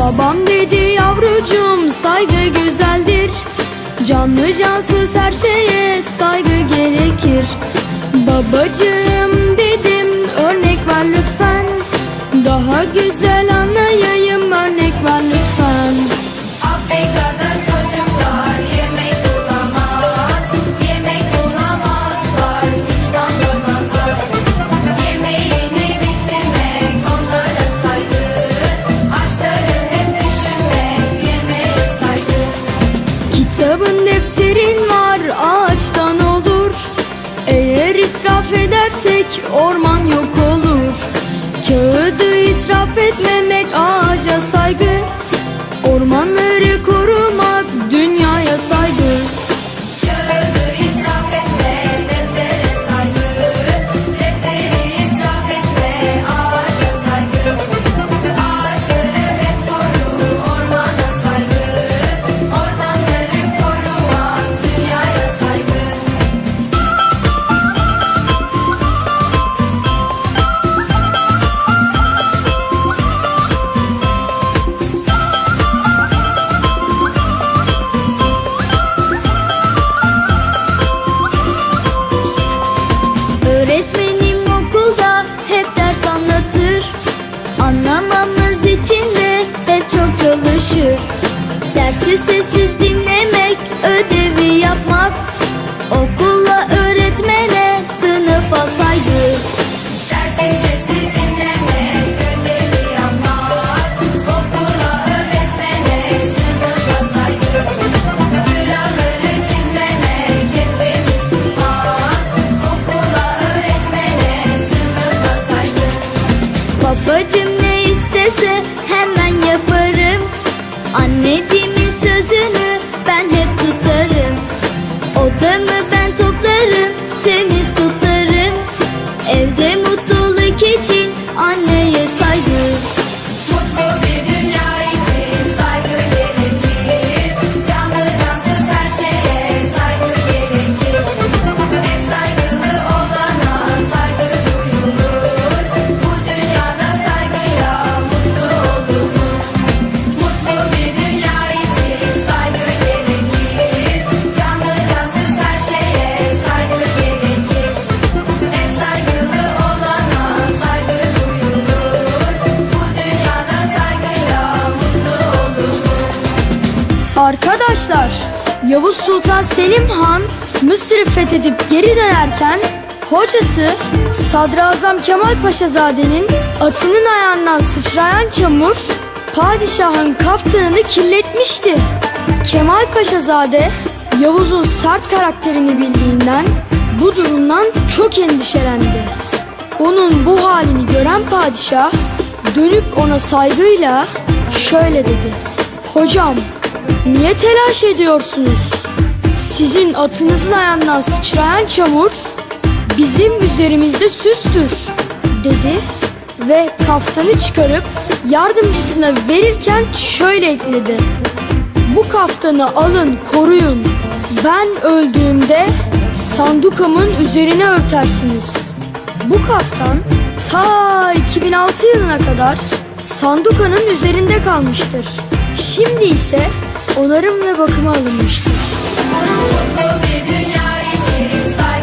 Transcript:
Babam dedi yavrucum saygı güzeldir. Canlı cansız her şeye saygı gerekir. Babacığım israf edersek orman yok olur. Kağıdı israf etmemek çalışır Dersi Arkadaşlar Yavuz Sultan Selim Han Mısır'ı fethedip geri dönerken hocası Sadrazam Kemal Paşazade'nin atının ayağından sıçrayan çamur padişahın kaftanını kirletmişti. Kemal Paşazade Yavuz'un sert karakterini bildiğinden bu durumdan çok endişelendi. Onun bu halini gören padişah dönüp ona saygıyla şöyle dedi. Hocam niye telaş ediyorsunuz? Sizin atınızın ayağından sıçrayan çamur bizim üzerimizde süstür dedi ve kaftanı çıkarıp yardımcısına verirken şöyle ekledi. Bu kaftanı alın koruyun. Ben öldüğümde sandukamın üzerine örtersiniz. Bu kaftan ta 2006 yılına kadar sandukanın üzerinde kalmıştır. Şimdi ise onarım ve bakıma alınmıştır. Mutlu bir dünya için say-